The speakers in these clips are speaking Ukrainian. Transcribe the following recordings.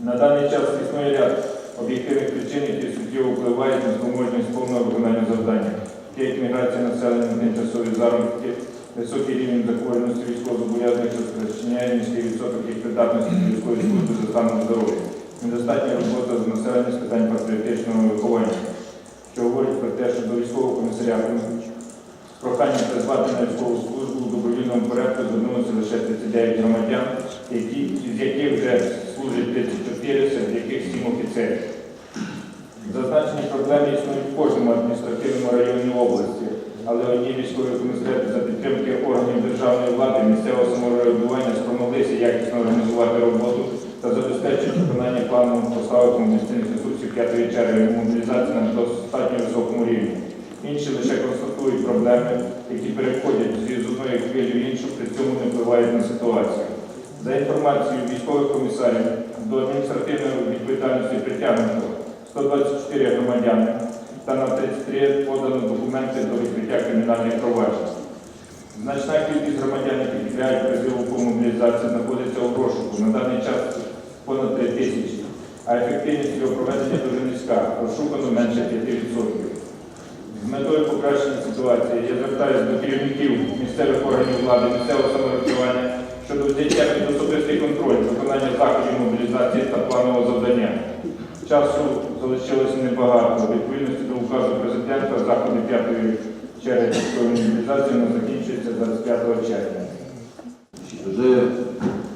На даний час існує ряд об'єктивних причин, які суттєво впливають на спроможність повного виконання завдання, як міграція населення, тимчасові заробітки, високий рівень захворюваності військовозобов'язаних, що спричиняє низький відсоток їх придатності військової служби за станом здоров'я, недостатня робота з населенням з питань патріотичного виховання, що говорить про те, що до військового комісаріату з проханням призвати на військову службу в добровільному порядку звернулося лише 39 громадян, які, з яких вже служать 34, серед яких 7 офіцерів. Зазначені проблеми існують в кожному адміністративному районі області, але одні військові комісаріати за підтримки органів державної влади місцевого самоврядування спромоглися якісно організувати роботу та забезпечити виконання плану поставок мобільних ресурсів п'ятої черги мобілізації на достатньо високому рівні. Інші лише констатують проблеми, які переходять з одної хвилі в іншу, при цьому не впливають на ситуацію. За інформацією військових комісарів, до адміністративної відповідальності притягнуто 124 громадяни та на 33 подано документи до відкриття кримінальних проваджень. Значна кількість громадян, які підлягають призиву по мобілізації, знаходиться у розшуку. На даний час понад 3 тисячі, а ефективність його проведення дуже низька, розшукано менше 5%. З метою покращення ситуації я звертаюся до керівників місцевих органів влади, місцевого самоврядування щодо взяття під контроль виконання заходів мобілізації та планового завдання. Часу залишилося небагато. Відповідності до указу президента заходи п'ятої черги військової мобілізації нас закінчуються 25 червня. Вже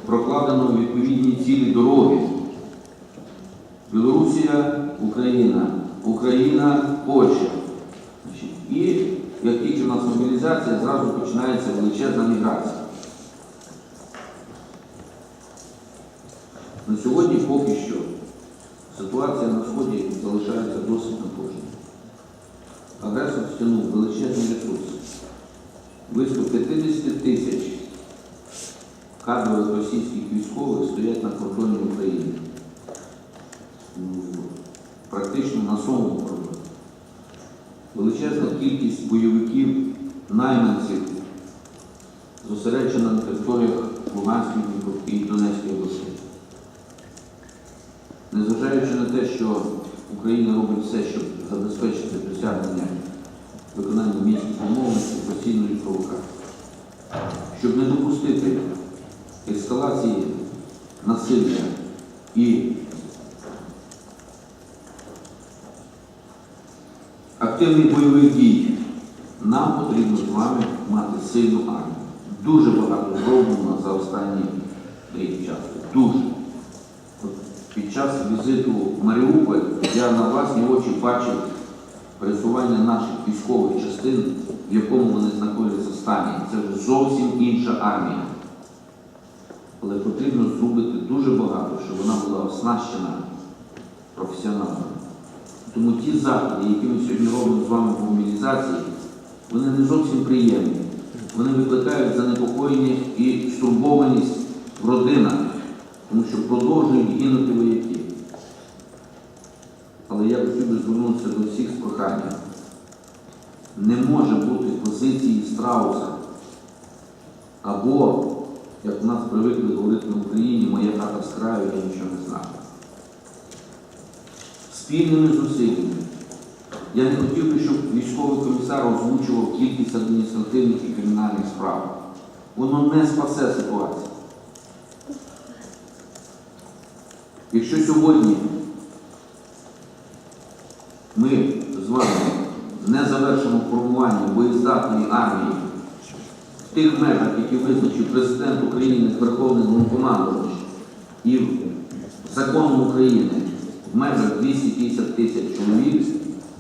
прокладено відповідні цілі дороги. Білорусія, Україна, Україна, Польща. І як тільки в нас мобілізація, зразу починається величезна міграція. На сьогодні поки що ситуація на сході залишається досить напруженою. Агресор стягнув величезні ресурси. Близько 50 тисяч кадрових російських військових стоять на кордоні України. Ну, Практично на самому кордоні. Величезна кількість бойовиків, найманців зосереджена на територіях Луганської і Донецької областей. Незважаючи на те, що Україна робить все, щоб забезпечити досягнення виконання мінських домовленостей постійної провокації, щоб не допустити ескалації насилля і активних бойових дій, нам потрібно з вами мати сильну армію. Дуже багато зроблено за останні рік часу. Дуже. Під час візиту в Маріуполь я на власні очі бачив пересування наших військових частин, в якому вони знаходяться стані. Це вже зовсім інша армія. Але потрібно зробити дуже багато, щоб вона була оснащена професіоналами. Тому ті заходи, які ми сьогодні робимо з вами по мобілізації, вони не зовсім приємні. Вони викликають занепокоєння і стурбованість в родинах, тому що продовжують гинути вояки. Але я хотів би звернутися до всіх з проханням. Не може бути позиції страуса або, як в нас привикли говорити в Україні, моя хата з краю, я нічого не знаю. Спільними зусиллями. Я не хотів би, щоб військовий комісар озвучував кількість адміністративних і кримінальних справ. Воно не спасе ситуацію. Якщо сьогодні ми з вами не завершимо формування боєздатної армії в тих межах, які визначив президент України з Верховним Головнокомандувачем і законом України в межах 250 тисяч чоловік,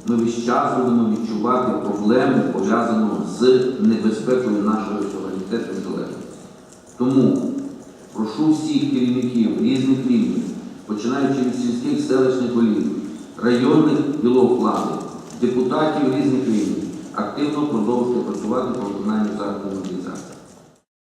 ми весь час будемо відчувати проблему, пов'язану з небезпекою нашого суверенітету і незалежності. Тому прошу всіх керівників різних рівнів, починаючи від сільських селищних голів, районних ділов влади, депутатів різних рівнів, активно продовжує працювати по виконанню заходів мобілізації.